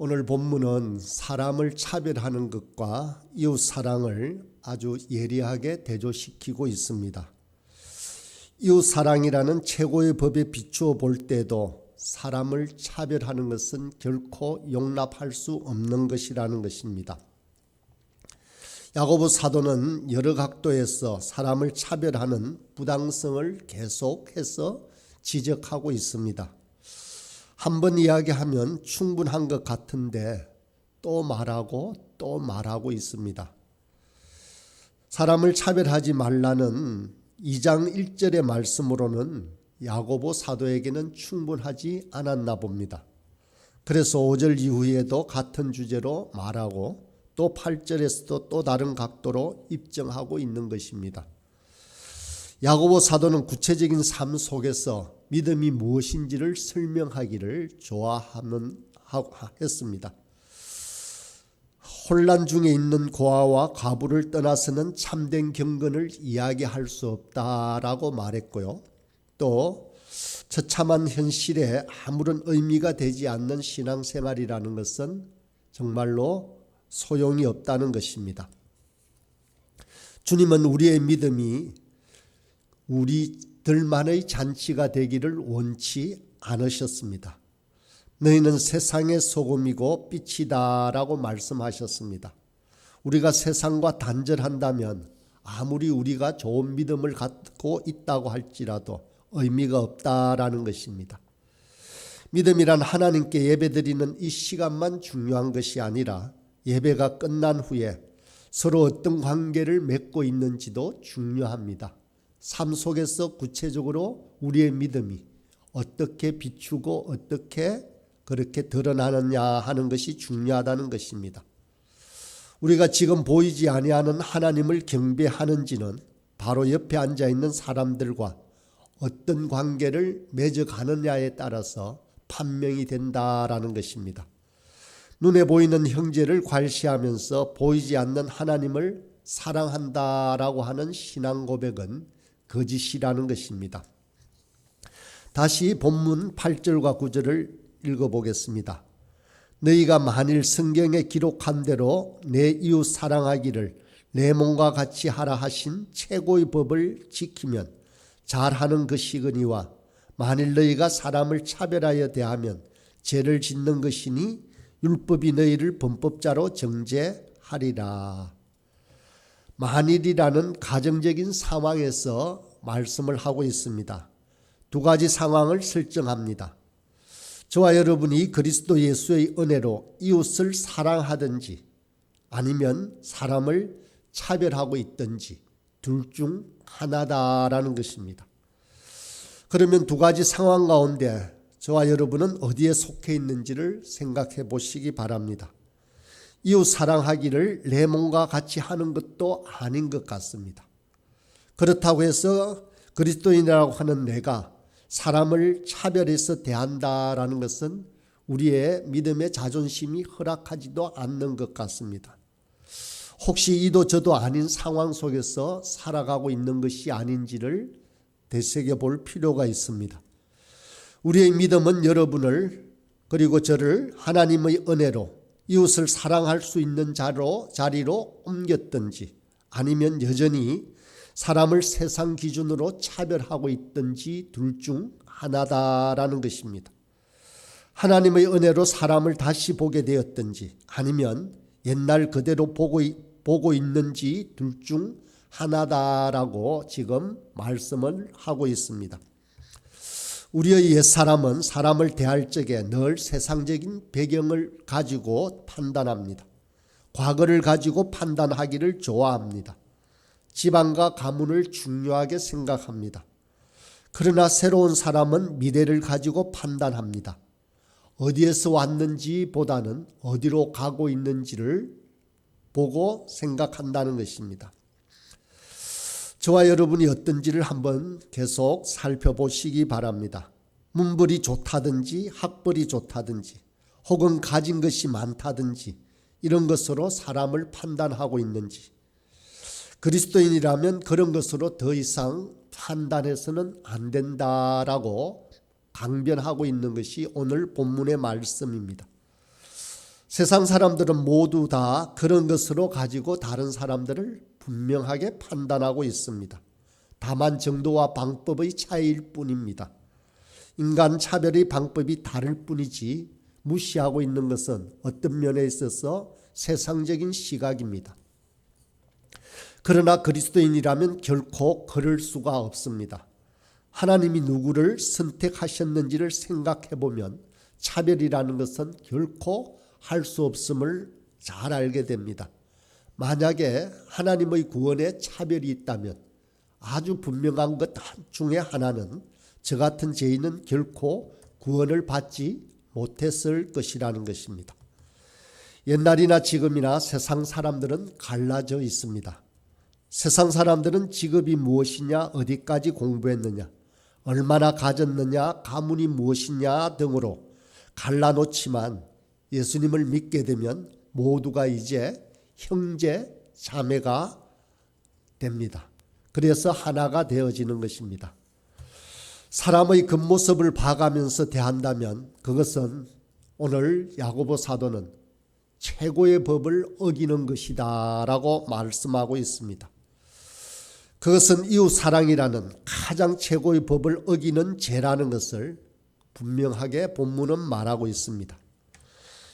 오늘 본문은 사람을 차별하는 것과 이웃 사랑을 아주 예리하게 대조시키고 있습니다. 이웃 사랑이라는 최고의 법에 비추어 볼 때도 사람을 차별하는 것은 결코 용납할 수 없는 것이라는 것입니다. 야고보 사도는 여러 각도에서 사람을 차별하는 부당성을 계속해서 지적하고 있습니다. 한 번 이야기하면 충분한 것 같은데 또 말하고 또 말하고 있습니다. 사람을 차별하지 말라는 2장 1절의 말씀으로는 야고보 사도에게는 충분하지 않았나 봅니다. 그래서 5절 이후에도 같은 주제로 말하고 또 8절에서도 또 다른 각도로 입증하고 있는 것입니다. 야고보 사도는 구체적인 삶 속에서 믿음이 무엇인지를 설명하기를 좋아하는 했습니다. 혼란 중에 있는 고아와 과부를 떠나서는 참된 경건을 이야기할 수 없다라고 말했고요. 또 처참한 현실에 아무런 의미가 되지 않는 신앙생활이라는 것은 정말로 소용이 없다는 것입니다. 주님은 우리의 믿음이 우리 들만의 잔치가 되기를 원치 않으셨습니다. 너희는 세상의 소금이고 빛이다 라고 말씀하셨습니다. 우리가 세상과 단절한다면 아무리 우리가 좋은 믿음을 갖고 있다고 할지라도 의미가 없다라는 것입니다. 믿음이란 하나님께 예배드리는 이 시간만 중요한 것이 아니라 예배가 끝난 후에 서로 어떤 관계를 맺고 있는지도 중요합니다. 삶 속에서 구체적으로 우리의 믿음이 어떻게 비추고 어떻게 그렇게 드러나느냐 하는 것이 중요하다는 것입니다. 우리가 지금 보이지 아니하는 하나님을 경배하는지는 바로 옆에 앉아 있는 사람들과 어떤 관계를 맺어가느냐에 따라서 판명이 된다라는 것입니다. 눈에 보이는 형제를 괄시하면서 보이지 않는 하나님을 사랑한다라고 하는 신앙 고백은 거짓이라는 것입니다. 다시 본문 8절과 9절을 읽어보겠습니다. 너희가 만일 성경에 기록한 대로 내 이웃 사랑하기를 내 몸과 같이 하라 하신 최고의 법을 지키면 잘하는 것이거니와 만일 너희가 사람을 차별하여 대하면 죄를 짓는 것이니 율법이 너희를 범법자로 정죄하리라. 만일이라는 가정적인 상황에서 말씀을 하고 있습니다. 두 가지 상황을 설정합니다. 저와 여러분이 그리스도 예수의 은혜로 이웃을 사랑하든지 아니면 사람을 차별하고 있든지 둘 중 하나다라는 것입니다. 그러면 두 가지 상황 가운데 저와 여러분은 어디에 속해 있는지를 생각해 보시기 바랍니다. 이웃 사랑하기를 내 몸과 같이 하는 것도 아닌 것 같습니다. 그렇다고 해서 그리스도인이라고 하는 내가 사람을 차별해서 대한다라는 것은 우리의 믿음의 자존심이 허락하지도 않는 것 같습니다. 혹시 이도 저도 아닌 상황 속에서 살아가고 있는 것이 아닌지를 되새겨 볼 필요가 있습니다. 우리의 믿음은 여러분을 그리고 저를 하나님의 은혜로 이웃을 사랑할 수 있는 자로 자리로 옮겼든지 아니면 여전히 사람을 세상 기준으로 차별하고 있든지 둘 중 하나다라는 것입니다. 하나님의 은혜로 사람을 다시 보게 되었든지 아니면 옛날 그대로 보고, 보고 있는지 둘 중 하나다라고 지금 말씀을 하고 있습니다. 우리의 옛사람은 사람을 대할 적에 늘 세상적인 배경을 가지고 판단합니다. 과거를 가지고 판단하기를 좋아합니다. 집안과 가문을 중요하게 생각합니다. 그러나 새로운 사람은 미래를 가지고 판단합니다. 어디에서 왔는지 보다는 어디로 가고 있는지를 보고 생각한다는 것입니다. 저와 여러분이 어떤지를 한번 계속 살펴보시기 바랍니다. 문벌이 좋다든지 학벌이 좋다든지 혹은 가진 것이 많다든지 이런 것으로 사람을 판단하고 있는지 그리스도인이라면 그런 것으로 더 이상 판단해서는 안 된다라고 강변하고 있는 것이 오늘 본문의 말씀입니다. 세상 사람들은 모두 다 그런 것으로 가지고 다른 사람들을 분명하게 판단하고 있습니다. 다만 정도와 방법의 차이일 뿐입니다. 인간 차별의 방법이 다를 뿐이지 무시하고 있는 것은 어떤 면에 있어서 세상적인 시각입니다. 그러나 그리스도인이라면 결코 그럴 수가 없습니다. 하나님이 누구를 선택하셨는지를 생각해 보면 차별이라는 것은 결코 할 수 없음을 잘 알게 됩니다. 만약에 하나님의 구원에 차별이 있다면 아주 분명한 것 중에 하나는 저 같은 죄인은 결코 구원을 받지 못했을 것이라는 것입니다. 옛날이나 지금이나 세상 사람들은 갈라져 있습니다. 세상 사람들은 직업이 무엇이냐, 어디까지 공부했느냐, 얼마나 가졌느냐, 가문이 무엇이냐 등으로 갈라놓지만 예수님을 믿게 되면 모두가 이제 형제, 자매가 됩니다. 그래서 하나가 되어지는 것입니다. 사람의 겉모습을 봐가면서 대한다면 그것은 오늘 야고보 사도는 최고의 법을 어기는 것이다 라고 말씀하고 있습니다. 그것은 이웃 사랑이라는 가장 최고의 법을 어기는 죄라는 것을 분명하게 본문은 말하고 있습니다.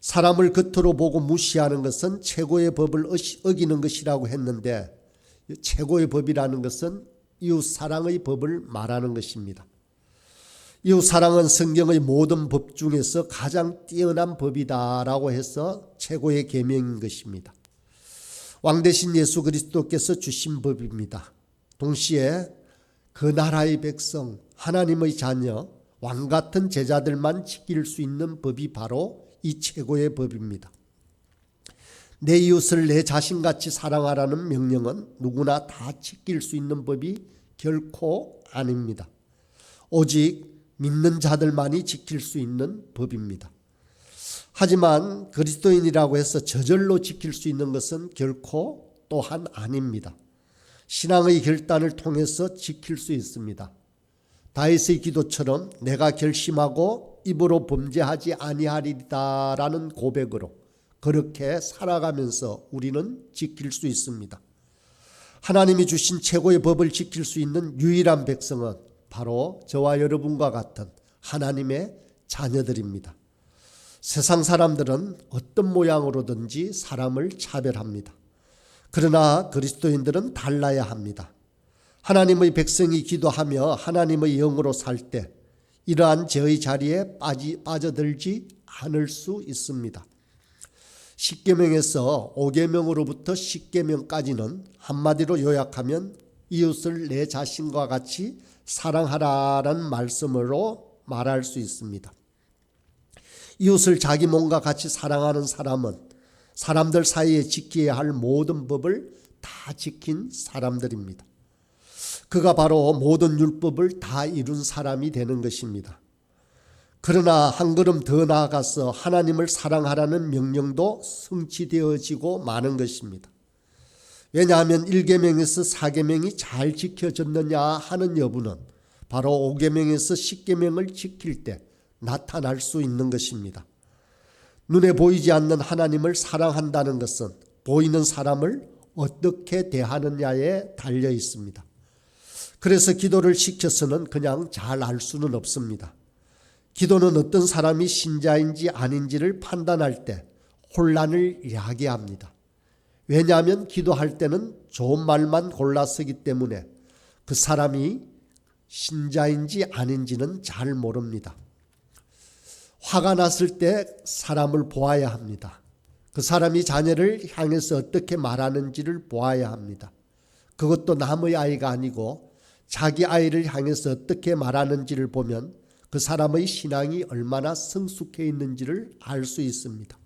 사람을 겉으로 보고 무시하는 것은 최고의 법을 어기는 것이라고 했는데 최고의 법이라는 것은 이웃 사랑의 법을 말하는 것입니다. 이웃 사랑은 성경의 모든 법 중에서 가장 뛰어난 법이다라고 해서 최고의 계명인 것입니다. 왕 대신 예수 그리스도께서 주신 법입니다. 동시에 그 나라의 백성, 하나님의 자녀, 왕 같은 제자들만 지킬 수 있는 법이 바로 이 최고의 법입니다. 내 이웃을 내 자신같이 사랑하라는 명령은 누구나 다 지킬 수 있는 법이 결코 아닙니다. 오직 믿는 자들만이 지킬 수 있는 법입니다. 하지만 그리스도인이라고 해서 저절로 지킬 수 있는 것은 결코 또한 아닙니다. 신앙의 결단을 통해서 지킬 수 있습니다. 다윗의 기도처럼 내가 결심하고 입으로 범죄하지 아니하리다라는 고백으로 그렇게 살아가면서 우리는 지킬 수 있습니다. 하나님이 주신 최고의 법을 지킬 수 있는 유일한 백성은 바로 저와 여러분과 같은 하나님의 자녀들입니다. 세상 사람들은 어떤 모양으로든지 사람을 차별합니다. 그러나 그리스도인들은 달라야 합니다. 하나님의 백성이 기도하며 하나님의 영으로 살 때 이러한 죄의 자리에 빠지, 빠져들지 않을 수 있습니다. 십계명에서 오계명으로부터 십계명까지는 한마디로 요약하면 이웃을 내 자신과 같이 사랑하라는 말씀으로 말할 수 있습니다. 이웃을 자기 몸과 같이 사랑하는 사람은 사람들 사이에 지켜야 할 모든 법을 다 지킨 사람들입니다. 그가 바로 모든 율법을 다 이룬 사람이 되는 것입니다. 그러나 한 걸음 더 나아가서 하나님을 사랑하라는 명령도 성취되어지고 마는 것입니다. 왜냐하면 1계명에서 4계명이 잘 지켜졌느냐 하는 여부는 바로 5계명에서 10계명을 지킬 때 나타날 수 있는 것입니다. 눈에 보이지 않는 하나님을 사랑한다는 것은 보이는 사람을 어떻게 대하느냐에 달려 있습니다. 그래서 기도를 시켜서는 그냥 잘 알 수는 없습니다. 기도는 어떤 사람이 신자인지 아닌지를 판단할 때 혼란을 야기합니다. 왜냐하면 기도할 때는 좋은 말만 골라 쓰기 때문에 그 사람이 신자인지 아닌지는 잘 모릅니다. 화가 났을 때 사람을 보아야 합니다. 그 사람이 자녀를 향해서 어떻게 말하는지를 보아야 합니다. 그것도 남의 아이가 아니고 자기 아이를 향해서 어떻게 말하는지를 보면 그 사람의 신앙이 얼마나 성숙해 있는지를 알 수 있습니다.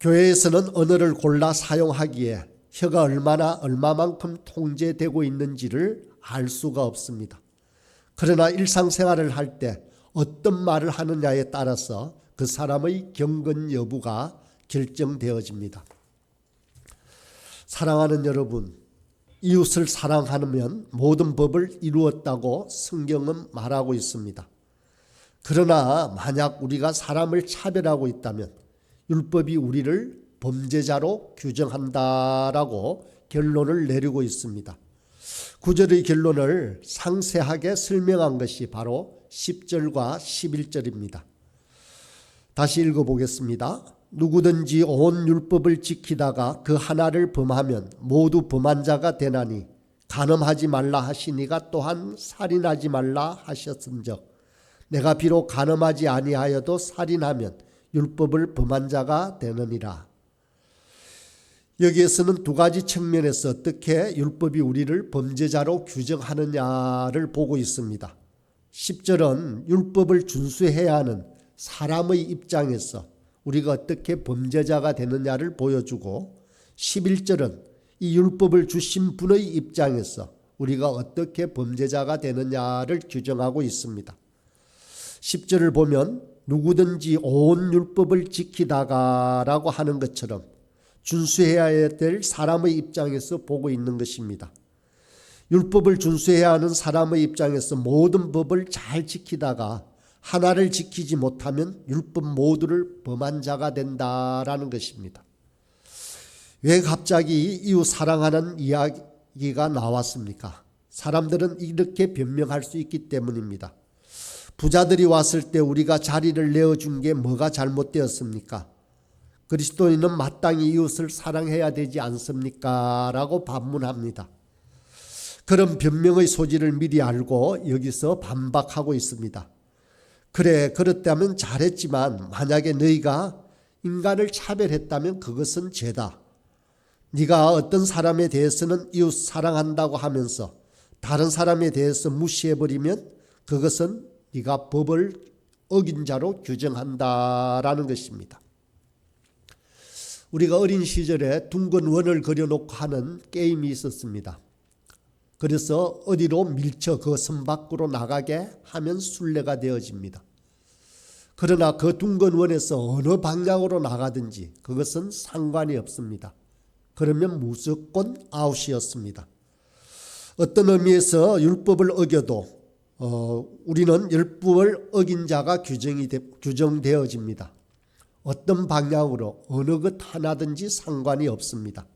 교회에서는 언어를 골라 사용하기에 혀가 얼마나 얼마만큼 통제되고 있는지를 알 수가 없습니다. 그러나 일상생활을 할 때 어떤 말을 하느냐에 따라서 그 사람의 경건 여부가 결정되어집니다. 사랑하는 여러분, 이웃을 사랑하면 모든 법을 이루었다고 성경은 말하고 있습니다. 그러나 만약 우리가 사람을 차별하고 있다면 율법이 우리를 범죄자로 규정한다라고 결론을 내리고 있습니다. 구절의 결론을 상세하게 설명한 것이 바로 10절과 11절입니다. 다시 읽어보겠습니다. 누구든지 온 율법을 지키다가 그 하나를 범하면 모두 범한 자가 되나니 간음하지 말라 하시니가 또한 살인하지 말라 하셨은즉 내가 비록 간음하지 아니하여도 살인하면 율법을 범한 자가 되느니라. 여기에서는 두 가지 측면에서 어떻게 율법이 우리를 범죄자로 규정하느냐를 보고 있습니다. 10절은 율법을 준수해야 하는 사람의 입장에서 우리가 어떻게 범죄자가 되느냐를 보여주고 11절은 이 율법을 주신 분의 입장에서 우리가 어떻게 범죄자가 되느냐를 규정하고 있습니다. 10절을 보면 누구든지 온 율법을 지키다가라고 하는 것처럼 준수해야 될 사람의 입장에서 보고 있는 것입니다. 율법을 준수해야 하는 사람의 입장에서 모든 법을 잘 지키다가 하나를 지키지 못하면 율법 모두를 범한 자가 된다라는 것입니다. 왜 갑자기 이웃 사랑하는 이야기가 나왔습니까? 사람들은 이렇게 변명할 수 있기 때문입니다. 부자들이 왔을 때 우리가 자리를 내어준 게 뭐가 잘못되었습니까? 그리스도인은 마땅히 이웃을 사랑해야 되지 않습니까? 라고 반문합니다. 그런 변명의 소지를 미리 알고 여기서 반박하고 있습니다. 그래, 그렇다면 잘했지만 만약에 너희가 인간을 차별했다면 그것은 죄다. 네가 어떤 사람에 대해서는 이웃 사랑한다고 하면서 다른 사람에 대해서 무시해버리면 그것은 네가 법을 어긴 자로 규정한다라는 것입니다. 우리가 어린 시절에 둥근 원을 그려놓고 하는 게임이 있었습니다. 그래서 어디로 밀쳐 그선 밖으로 나가게 하면 순례가 되어집니다. 그러나 그 둥근 원에서 어느 방향으로 나가든지 그것은 상관이 없습니다. 그러면 무조건 아웃이었습니다. 어떤 의미에서 율법을 어겨도 어, 우리는 율법을 어긴 자가 규정이 되, 규정되어집니다. 어떤 방향으로 어느 것 하나든지 상관이 없습니다.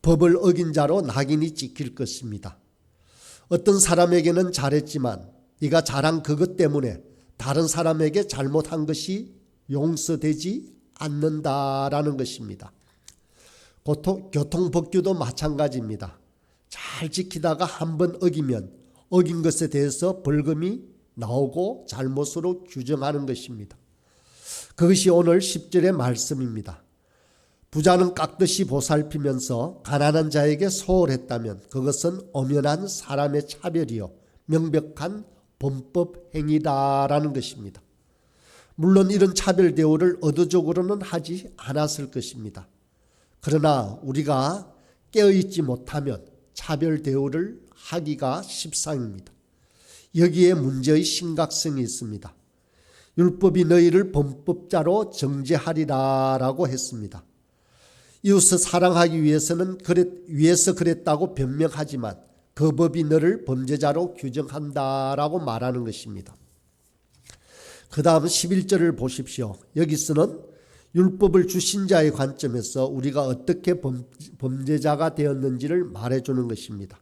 법을 어긴 자로 낙인이 찍힐 것입니다. 어떤 사람에게는 잘했지만 네가 잘한 그것 때문에 다른 사람에게 잘못한 것이 용서되지 않는다라는 것입니다. 교통법규도 마찬가지입니다. 잘 지키다가 한 번 어기면 어긴 것에 대해서 벌금이 나오고 잘못으로 규정하는 것입니다. 그것이 오늘 10절의 말씀입니다. 부자는 깍듯이 보살피면서 가난한 자에게 소홀했다면 그것은 엄연한 사람의 차별이요 명백한 범법 행위다라는 것입니다. 물론 이런 차별 대우를 의도적으로는 하지 않았을 것입니다. 그러나 우리가 깨어있지 못하면 차별 대우를 하기가 십상입니다. 여기에 문제의 심각성이 있습니다. 율법이 너희를 범법자로 정죄하리라라고 했습니다. 이웃을 사랑하기 위해서는 그랬, 위해서 그랬다고 변명하지만 그 법이 너를 범죄자로 규정한다라고 말하는 것입니다. 그 다음 11절을 보십시오. 여기서는 율법을 주신 자의 관점에서 우리가 어떻게 범죄자가 되었는지를 말해주는 것입니다.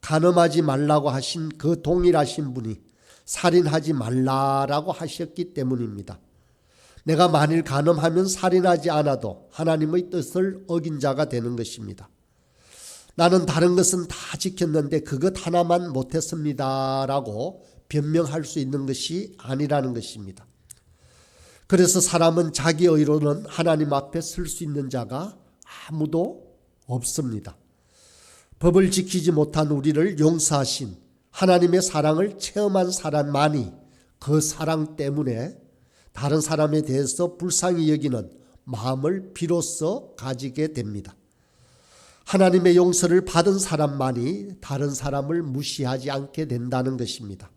간음하지 말라고 하신 그 동일하신 분이 살인하지 말라라고 하셨기 때문입니다. 내가 만일 간음하면 살인하지 않아도 하나님의 뜻을 어긴 자가 되는 것입니다. 나는 다른 것은 다 지켰는데 그것 하나만 못했습니다 라고 변명할 수 있는 것이 아니라는 것입니다. 그래서 사람은 자기 의로는 하나님 앞에 설 수 있는 자가 아무도 없습니다. 법을 지키지 못한 우리를 용서하신 하나님의 사랑을 체험한 사람만이 그 사랑 때문에 다른 사람에 대해서 불쌍히 여기는 마음을 비로소 가지게 됩니다. 하나님의 용서를 받은 사람만이 다른 사람을 무시하지 않게 된다는 것입니다.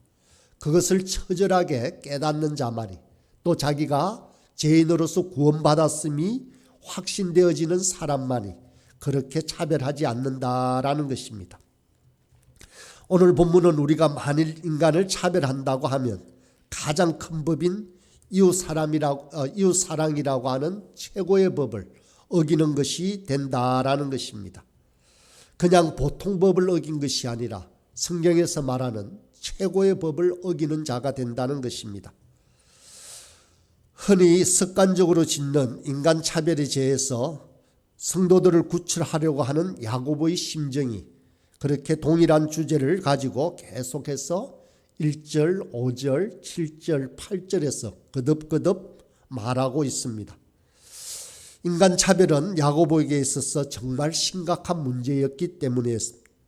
그것을 처절하게 깨닫는 자만이 또 자기가 죄인으로서 구원받았음이 확신되어지는 사람만이 그렇게 차별하지 않는다라는 것입니다. 오늘 본문은 우리가 만일 인간을 차별한다고 하면 가장 큰 법인 이웃 사람이라고 어, 이웃 사랑이라고 하는 최고의 법을 어기는 것이 된다라는 것입니다. 그냥 보통 법을 어긴 것이 아니라 성경에서 말하는 최고의 법을 어기는 자가 된다는 것입니다. 흔히 습관적으로 짓는 인간 차별에 대해서 성도들을 구출하려고 하는 야고보의 심정이 그렇게 동일한 주제를 가지고 계속해서 1절, 5절, 7절, 8절에서 거듭거듭 말하고 있습니다. 인간 차별은 야고보에게 있어서 정말 심각한 문제였기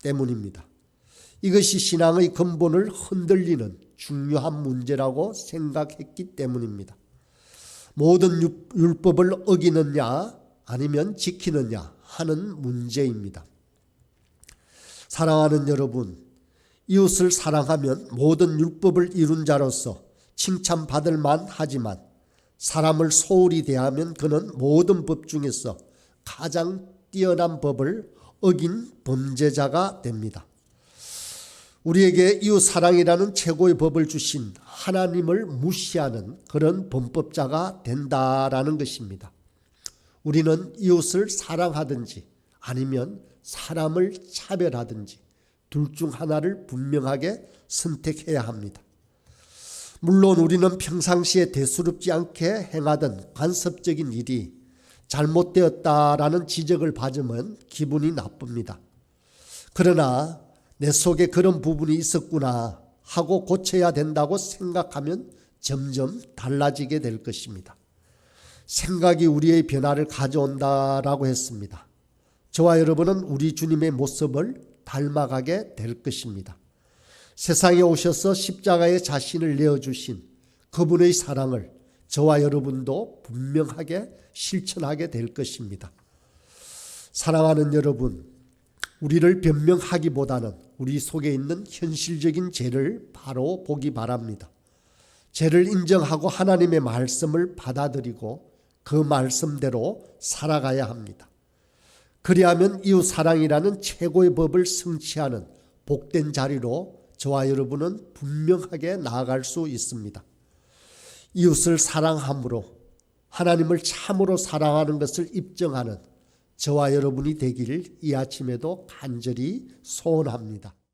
때문입니다. 이것이 신앙의 근본을 흔들리는 중요한 문제라고 생각했기 때문입니다. 모든 율법을 어기느냐 아니면 지키느냐 하는 문제입니다. 사랑하는 여러분, 이웃을 사랑하면 모든 율법을 이룬 자로서 칭찬받을 만하지만 사람을 소홀히 대하면 그는 모든 법 중에서 가장 뛰어난 법을 어긴 범죄자가 됩니다. 우리에게 이웃 사랑이라는 최고의 법을 주신 하나님을 무시하는 그런 범법자가 된다라는 것입니다. 우리는 이웃을 사랑하든지 아니면 사람을 차별하든지 둘 중 하나를 분명하게 선택해야 합니다. 물론 우리는 평상시에 대수롭지 않게 행하던 간섭적인 일이 잘못되었다라는 지적을 받으면 기분이 나쁩니다. 그러나 내 속에 그런 부분이 있었구나 하고 고쳐야 된다고 생각하면 점점 달라지게 될 것입니다. 생각이 우리의 변화를 가져온다라고 했습니다. 저와 여러분은 우리 주님의 모습을 닮아가게 될 것입니다. 세상에 오셔서 십자가에 자신을 내어주신 그분의 사랑을 저와 여러분도 분명하게 실천하게 될 것입니다. 사랑하는 여러분, 우리를 변명하기보다는 우리 속에 있는 현실적인 죄를 바로 보기 바랍니다. 죄를 인정하고 하나님의 말씀을 받아들이고 그 말씀대로 살아가야 합니다. 그리하면 이웃 사랑이라는 최고의 법을 성취하는 복된 자리로 저와 여러분은 분명하게 나아갈 수 있습니다. 이웃을 사랑함으로 하나님을 참으로 사랑하는 것을 입증하는 저와 여러분이 되기를 이 아침에도 간절히 소원합니다.